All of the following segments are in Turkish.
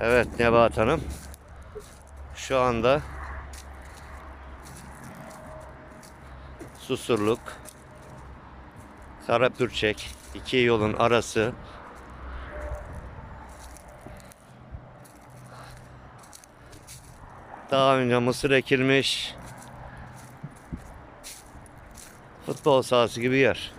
Evet Nebahat Hanım. Şu anda Susurluk Karapürçek iki yolun arası Daha önce mısır ekilmiş futbol sahası gibi yer.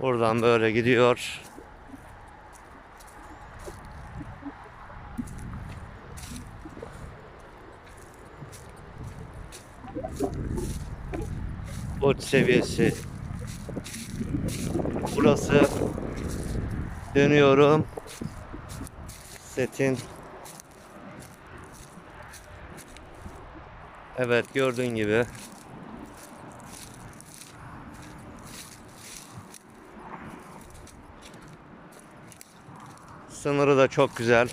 Buradan böyle gidiyor. Uç seviyesi. Burası dönüyorum. Setin Evet gördüğün gibi Sınırı da çok güzel.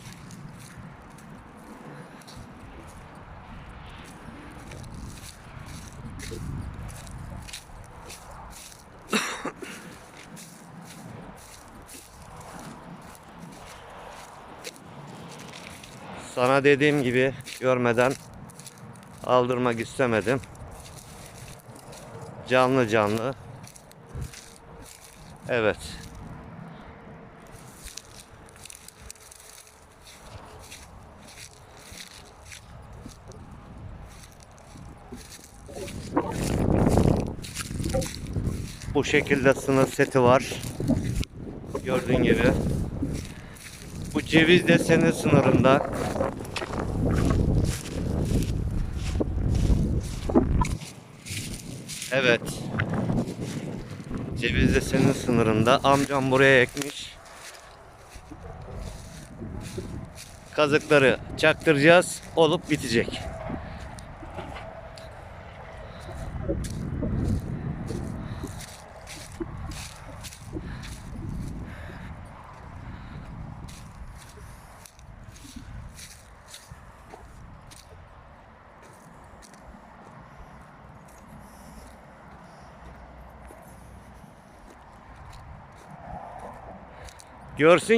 Sana dediğim gibi görmeden aldırmak istemedim. Canlı canlı. Evet. Bu şekilde sınır seti var. Gördüğün gibi. Bu ceviz deseni sınırında. Evet. Ceviz deseni sınırında. Amcam buraya ekmiş. Kazıkları çaktıracağız. Olup bitecek. Görsün